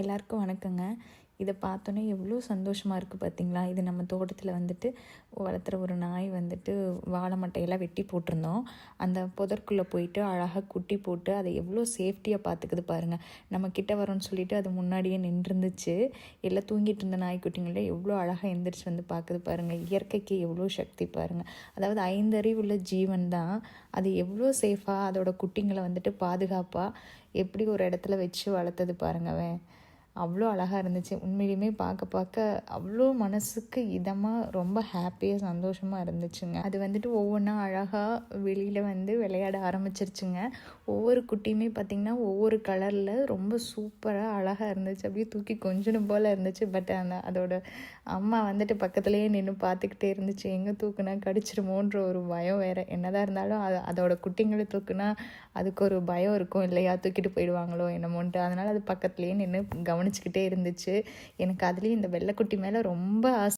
எல்லாருக்கும் வணக்கங்க. இதை பார்த்தோன்னே எவ்வளோ சந்தோஷமாக இருக்குது பார்த்தீங்களா இது நம்ம தோட்டத்தில் வந்துட்டு வளர்த்துற ஒரு நாய் வந்துட்டு வாழை மட்டையெல்லாம் வெட்டி போட்டிருந்தோம். அந்த புதற்குள்ளே போயிட்டு அழகாக குட்டி போட்டு அதை எவ்வளோ சேஃப்டியாக பார்த்துக்குது பாருங்கள் நம்ம கிட்ட வரோம்னு சொல்லிட்டு அது முன்னாடியே நின்றுருந்துச்சு. எல்லாம் தூங்கிட்டு இருந்த நாய்க்குட்டிங்களே எவ்வளோ அழகாக எந்திரிச்சு வந்து பார்க்குது பாருங்கள் இயற்கைக்கு எவ்வளோ சக்தி பாருங்கள் அதாவது ஐந்தறிவுள்ள ஜீவன் தான். அது எவ்வளோ சேஃபாக அதோட குட்டிங்களை வந்துட்டு பாதுகாப்பாக எப்படி ஒரு இடத்துல வச்சு வளர்த்தது பாருங்கவேன் அவ்வளோ அழகாக இருந்துச்சு. உண்மையிலுமே பார்க்க பார்க்க அவ்வளோ மனசுக்கு இதமாக ரொம்ப ஹாப்பியாக சந்தோஷமாக இருந்துச்சுங்க. அது வந்துட்டு ஒவ்வொன்றா அழகாக வெளியில் வந்து விளையாட ஆரம்பிச்சிருச்சுங்க. ஒவ்வொரு குட்டியுமே பார்த்திங்கன்னா ஒவ்வொரு கலரில் ரொம்ப சூப்பராக அழகாக இருந்துச்சு. அப்படியே தூக்கி கொஞ்சணும் போல் இருந்துச்சு. பட் அந்த அதோட அம்மா வந்துட்டு பக்கத்துலேயே நின்று பார்த்துக்கிட்டே இருந்துச்சு. எங்கே தூக்குனா கடிச்சிருமோன்ற ஒரு பயம் வேறு. என்னதான் இருந்தாலும் அது அதோட குட்டிங்களை தூக்குனா அதுக்கு ஒரு பயம் இருக்கும். இல்லையா? தூக்கிட்டு போயிடுவாங்களோ என்னமோன்ட்டு. அதனால் அது பக்கத்துலேயே நின்று கவனிச்சுக்கிட்டே இருந்துச்சு. எனக்கு அதுலேயும் இந்த வெள்ளைக்குட்டி மேலே ரொம்ப ஆசை.